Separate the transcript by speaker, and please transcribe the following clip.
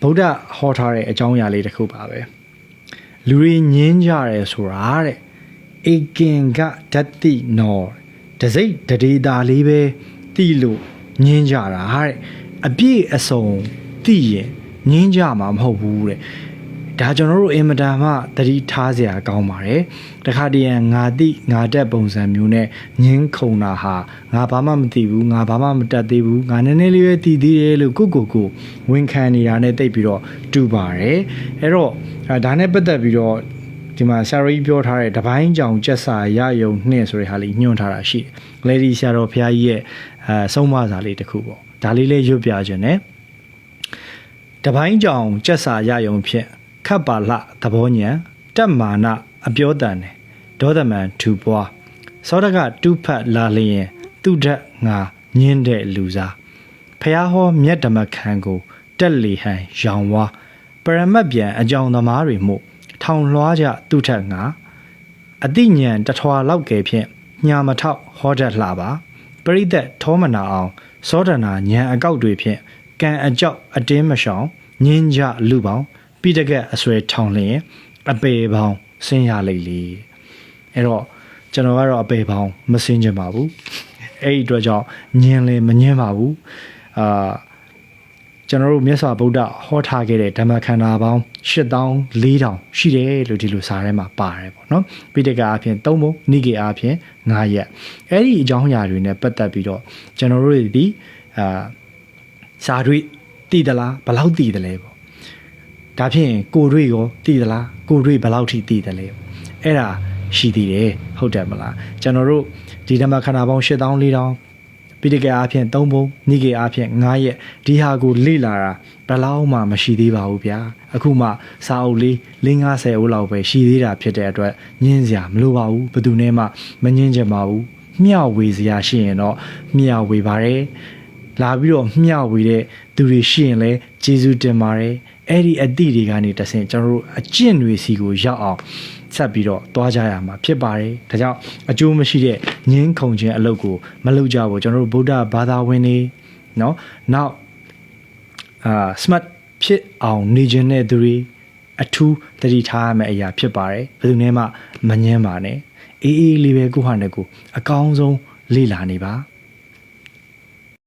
Speaker 1: ဗုဒ္ဓဟောထားတဲ့အကြောင်းအရာလေးတစ်ခုပါပဲလူတွေညင်းကြတယ်ဆိုတာတဲ့ဧကင်ကဓတ္တိနောတစိတ်တရေတာလေးပဲတိလို့ညင်းကြတာတဲ့အပြည့်အစုံတိရင်ညင်းကြမှာမဟုတ်ဘူးတဲ့ ဒါကျွန်တော်တို့အင်မတန်မှသတိထားစရာကောင်းပါတယ်တခါတည်းရန်ငါတိငါတက်ပုံစံမျိုးနဲ့ညင်းခုန်တာဟာငါဘာမှမသိဘူးငါဘာမှမတတ်သေးဘူးငါနည်းနည်းလေးပဲတည်သေးတယ်လို့ကိုကိုကိုဝန်ခံနေတာနဲ့တိတ်ပြီးတော့တူပါတယ်အဲ့တော့အဲဒါနဲ့ပတ်သက်ပြီးတော့ဒီမှာဆရာတော်ကြီးပြောထားတဲ့တပိုင်းကြောင်ကျက်စာရယုံနှင့်ဆိုတဲ့ဟာလေးညွှန်ထားတာရှိတယ်။လေဒီဆရာတော်ဘုရားကြီးရဲ့အဲဆုံးမစာလေးတစ်ခုပေါ့။ဒါလေးလေးရွတ်ပြခြင်းနဲ့တပိုင်းကြောင်ကျက်စာရယုံဖြင့် ခပ်ပါလှသဘောညံတက်မာနအပြောတန်တယ်ဒေါသမန်ထူပွားစောတကတူးဖတ်လာလျင်သူ့ဓာတ်ငါညင်းတဲ့လူစားဖះဟောမြတ်ဓမ္မခံကိုတက်လီဟန်ရောင်ဝါပရမတ်ပြန်အကြောင်းသမားတွေမှုထောင်လွှားကြသူ့ထက်ငါအတိညာဏ်တထွာလောက်ကဲဖြင့်ညာမထောက်ဟောတတ်လှပါပရိသတ်ထောမနာအောင်စောဒနာဉာဏ်အကောက်တွေဖြင့်ကံအကြောက်အတင်းမရှောင်ညင်းကြလူပေါင်း ပိတကက်အဆွဲထောင်လျင်အပေပေါင်းဆင်းရလိမ့်လေအဲ့တော့ကျွန်တော်ကတော့အပေပေါင်းမဆင်းချင်ပါဘူးအဲ့ဒီအတွက်ကြောင့်ညင်းလည်းမညင်းပါဘူးအာကျွန်တော်တို့မြတ်စွာဘုရားဟောထားခဲ့တဲ့ဓမ္မခန္ဓာပေါင်း8400ရှိတယ်လို့ဒီလိုစာထဲမှာပါတယ်ပေါ့နော်ပိဋကအဖြစ်3ပုံနိကေအဖြစ်9ရက်အဲ့ဒီအကြောင်းအရာတွေနဲ့ပတ်သက်ပြီးတော့ကျွန်တော်တို့ဒီအာစာတွေတည်သလားဘယ်လောက်တည်တယ်လဲပေါ့ ဒါဖြင့်ကိုတွေရောတည်သလားကိုတွေဘယ်လောက်ထိတည်တယ်လဲအဲ့ဒါရှိသေးတယ်ဟုတ်တယ်မလားကျွန်တော်တို့ဒီဓမ္မခန္ဓာပေါင်း8400ပိဋကအားဖြင့်3ပုံနိကေအားဖြင့်9ရက်ဒီဟာကိုလေ့လာတာဘယ်လောက်မှမရှိသေးပါဘူးဗျာအခုမှစာအုပ်လေး50ဦးလောက်ပဲရှိသေးတာဖြစ်တဲ့အတွက်ညင်းစရာမလိုပါဘူးဘယ်သူနဲ့မှမညင်းချင်ပါဘူးမျှဝေစရာရှိရင်တော့မျှဝေပါတယ် လာပြီးတော့မျှဝေတဲ့သူတွေရှိရင်လည်းကျေးဇူးတင်ပါတယ်အဲ့ဒီအသည့်တွေကနေတဆင်ကျွန်တော်တို့အကျင့်တွေစီကိုရောက်အောင်ဆက်ပြီးတော့တွားကြရမှာဖြစ်ပါတယ်ဒါကြောင့်အကျိုးမရှိတဲ့ငင်းခုန်ခြင်းအလုပ်ကိုမလုပ်ကြဘူးကျွန်တော်တို့ဗုဒ္ဓဘာသာဝင်တွေเนาะနောက်အာ smart ဖြစ်အောင်နေခြင်းတဲ့သူတွေအထူးတတိထားရမယ့်အရာဖြစ်ပါတယ်ဘယ်သူနဲ့မှမငင်းပါနဲ့အေးအေးလေးပဲကိုဟာနဲ့ကိုအကောင်းဆုံးလေ့လာနေပါ